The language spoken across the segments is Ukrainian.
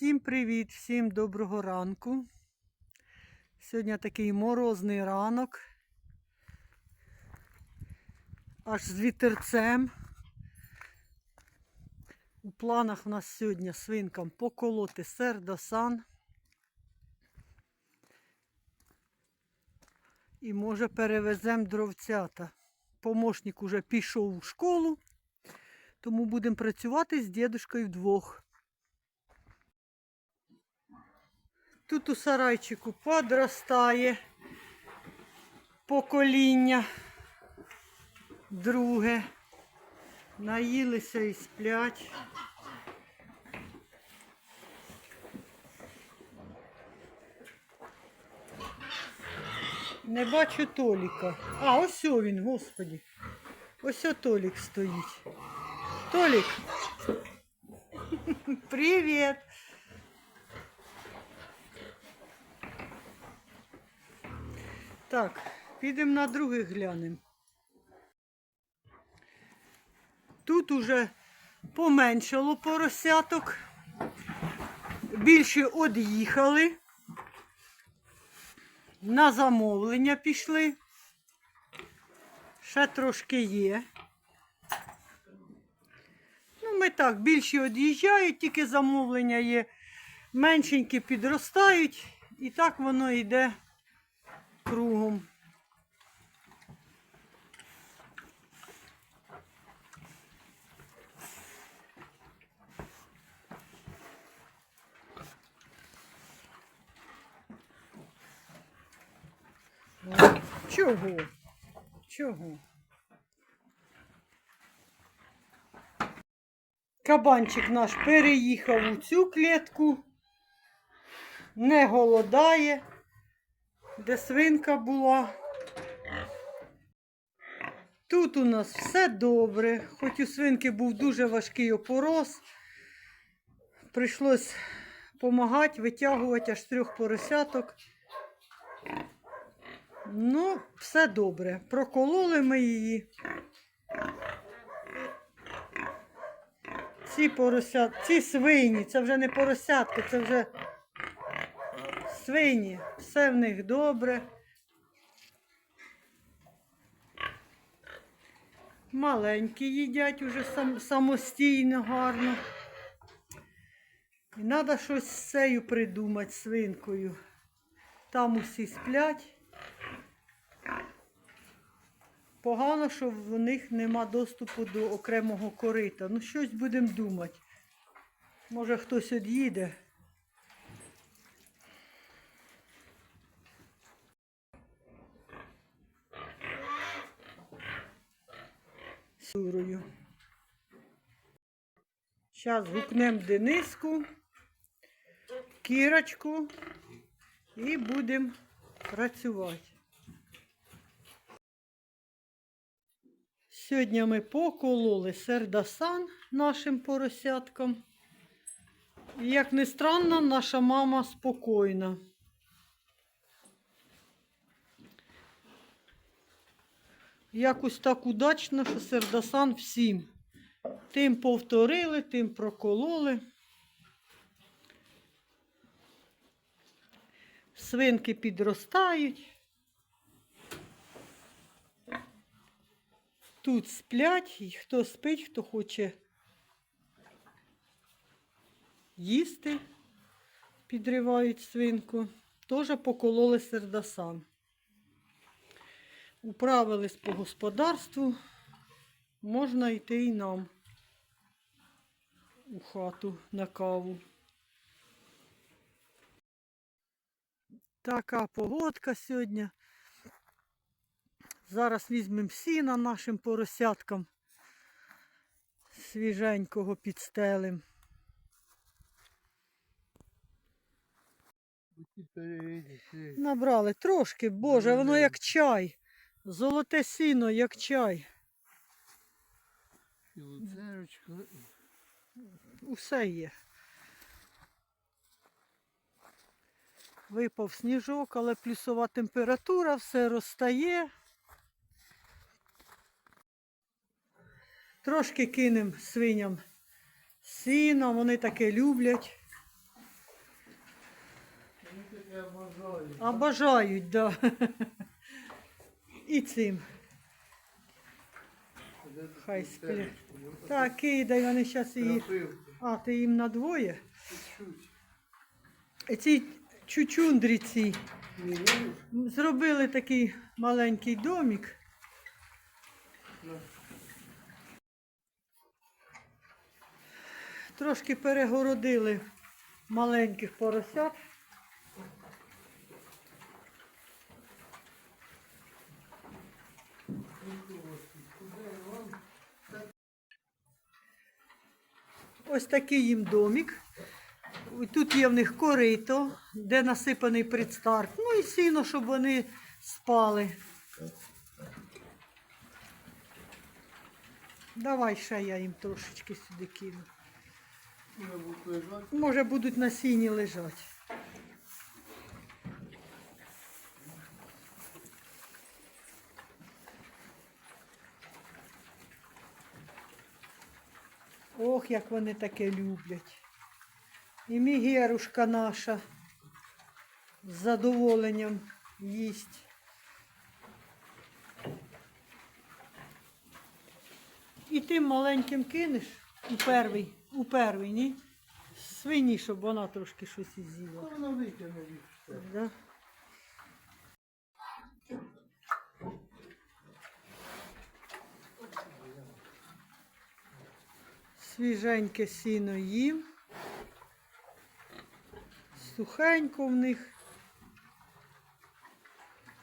Всім привіт, всім доброго ранку. Сьогодні такий морозний ранок. Аж з вітерцем. У планах в нас сьогодні свинкам поколоти сердосан. І може перевеземо дровцята. Помощник уже пішов у школу, тому будемо працювати з дідушкою вдвох. Тут у сарайчику подростає покоління друге. Наїлися і сплять. Не бачу Толіка. А, ось він, господі. Ось Толік стоїть. Толік. Привіт. Так, підемо на других глянемо. Тут уже поменшало поросяток. Більше од'їхали. На замовлення пішли. Ще трошки є. Ну, ми так, більші од'їжджають, тільки замовлення є. Меншенькі підростають, і так воно йде кругом. Чого? Чого? Кабанчик наш переїхав у цю клітку, не голодає, де свинка була. Тут у нас все добре, хоч у свинки був дуже важкий опорос. Прийшлось допомагати, витягувати аж трьох поросяток. Ну, все добре. Прокололи ми її. Ці поросят, ці свині, це вже не поросятки, це вже свині. Все в них добре. Маленькі їдять уже сам, самостійно гарно. І треба щось з цією придумати свинкою. Там усі сплять. Погано, що в них нема доступу до окремого корита. Ну, щось будемо думати. Може хтось од'їде. Сурою. Зараз гукнемо Дениску, Кірочку і будемо працювати. Сьогодні ми покололи сердасан нашим поросяткам. І, як не странно, наша мама спокійна. Якось так удачно, що сердасан всім. Тим повторили, тим прокололи. Свинки підростають. Тут сплять, і хто спить, хто хоче їсти, підривають свинку. Теж покололи сердасан. Управились по господарству, можна йти і нам у хату на каву. Така погодка сьогодні. Зараз візьмемо сіна нашим поросяткам. Свіженького підстелим. Набрали трошки, боже, воно як чай. Золоте сіно, як чай. І луцерочку. Усе є. Випав сніжок, але плюсова температура, все розтає. Трошки кинемо свиням сіна, вони таке люблять. Я бажаю. А бажають, да. І цим. Хай сплять. Так, кидай, вони зараз її. А, ти їм на двоє? Ці чучундриці зробили такий маленький домик. Трошки перегородили маленьких поросят. Ось такий їм домик. Тут є в них корито, де насипаний предстарт. Ну і сіно, щоб вони спали. Давай ще я їм трошечки сюди кину. Може будуть на сіні лежати. Як вони таке люблять. І мігерушка наша з задоволенням їсть. І тим маленьким кинеш у перший, у перший, ні? Свині, щоб вона трошки щось з'їла. Вона витягне їх. Да? Свіженьке сіно їм. Сухенько в них.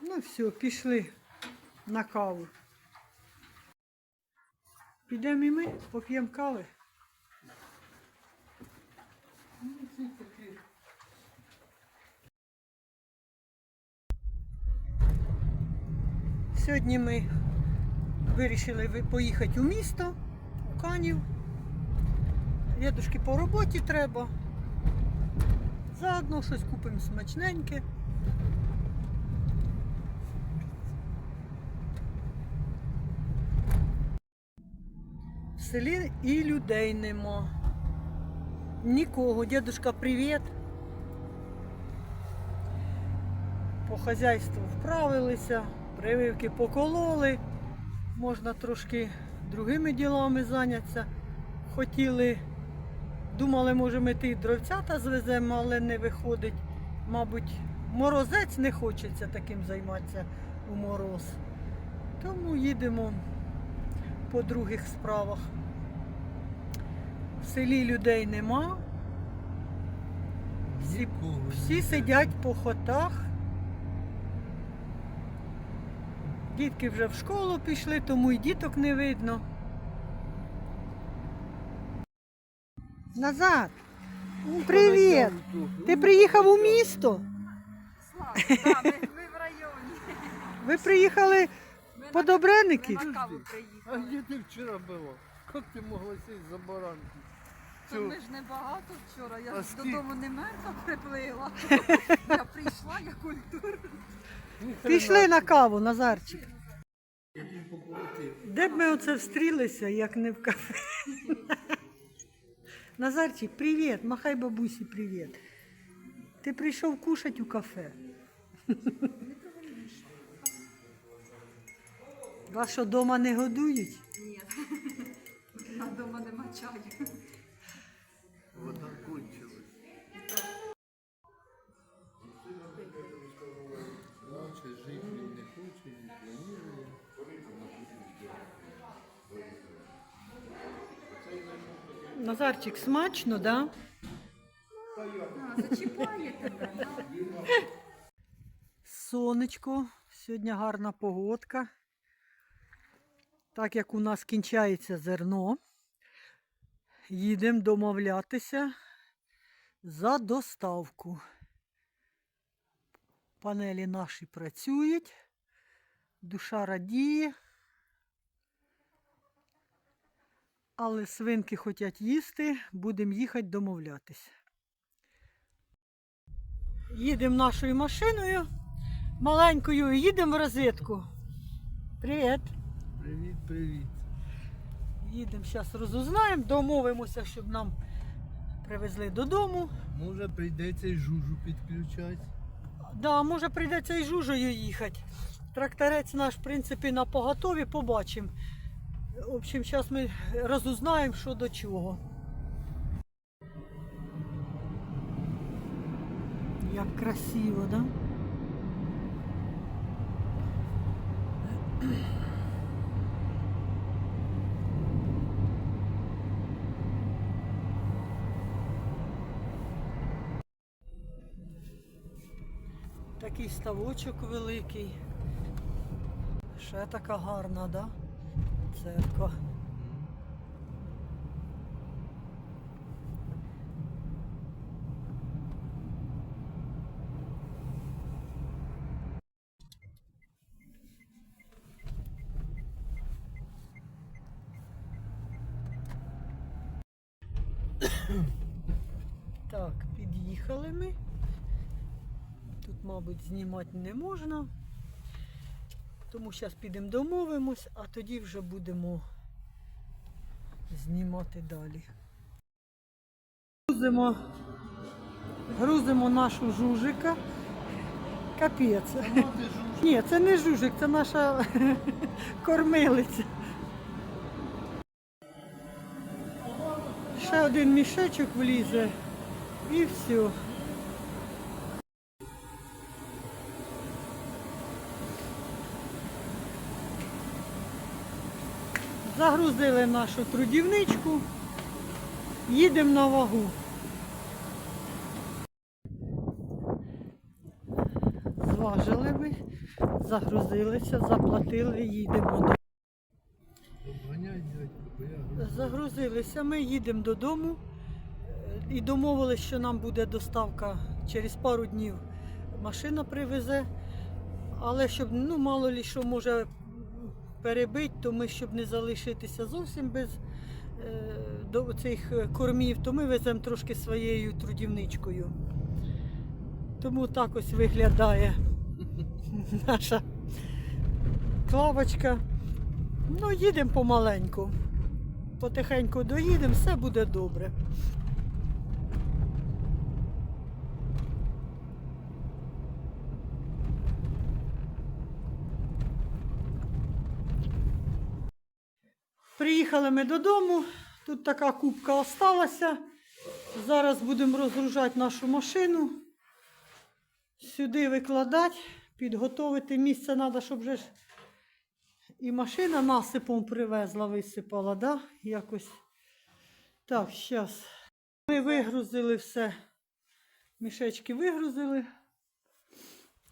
Ну все, пішли на каву. Підемо і ми, поп'ємо кави. Сьогодні ми вирішили поїхати у місто, у Канів. Дідушки по роботі треба. Заодно щось купимо смачненьке. В селі і людей нема. Нікого. Дідушка, привіт. По хазяйству вправилися, прививки покололи. Можна трошки другими ділами зайнятися. Хотіли, думали, може, ми ті дровцята звеземо, але не виходить. Мабуть, морозець не хочеться таким займатися у мороз. Тому їдемо по других справах. В селі людей нема. Всі, всі сидять по хотах. Дітки вже в школу пішли, тому і діток не видно. Назад. Привіт! Ти приїхав у місто? Слава, да, ми, ми в районі. Ви приїхали Ми по на, Добреників? ми на каву А приїхали. где ты вчера была? Как ты могла сесть за баранки? То Цю- ми ж не багато вчора. Я А ж скільки? додому не мерзла приплила. Я прийшла, я культурна. Ні Пішли хрена на собі. каву, Назарчик. Я тобі поколотив. Де б ми оце встрілися, як не в кафе? Назарчик, привіт, махай бабусі, привіт. Ти прийшов кушати у кафе. Вас що дома не годують? Ні. Дома нема чаю. Назарчик, смачно, да? Зачіпає тебе. Сонечко, сьогодні гарна погодка. Так як у нас кінчається зерно, їдемо домовлятися за доставку. Панелі наші працюють, душа радіє. Але свинки хочуть їсти, будемо їхати домовлятися. Їдемо нашою машиною маленькою і їдемо в розетку. Привіт. Привіт, привіт. Їдемо зараз розузнаємо, домовимося, щоб нам привезли додому. Може прийдеться і жужу підключати. Да, може прийдеться і жужею їхати. Тракторець наш, в принципі, на поготові, побачимо. В общем, зараз ми розузнаємо, що до чого. Як красиво, да? Такий ставочок великий. Ще така гарна, да? Церква. Так, під'їхали ми. Тут, мабуть, знімати не можна. Тому зараз підемо домовимось, а тоді вже будемо знімати далі. Грузимо, грузимо нашу жужика. Капець. Ні, це не жужик, це наша кормилиця. Ще один мішечок влізе і все. Загрузили нашу трудівничку, їдемо на вагу. Зважили ми, загрузилися, заплатили, їдемо Загрузилися, ми їдемо додому і домовилися, що нам буде доставка через пару днів. Машина привезе. Але щоб ну, мало лі що може перебити, то ми, щоб не залишитися зовсім без е, до цих е, кормів, то ми веземо трошки своєю трудівничкою. Тому так ось виглядає наша клавочка. Ну, їдемо помаленьку. Потихеньку доїдемо, все буде добре. Приїхали ми додому. Тут така кубка осталася. Зараз будемо розгружати нашу машину. Сюди викладати, підготовити місце треба, щоб вже і машина насипом привезла, висипала, да? Якось. Так, зараз. Ми вигрузили все. Мішечки вигрузили.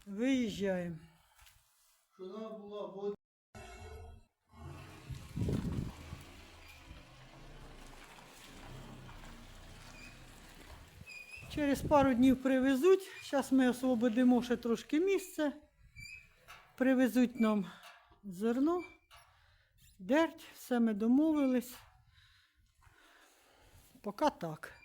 Виїжджаємо. Що вона була вода. Через пару днів привезуть. Зараз ми освободимо ще трошки місце. Привезуть нам зерно, дерть, все ми домовились. Поки так.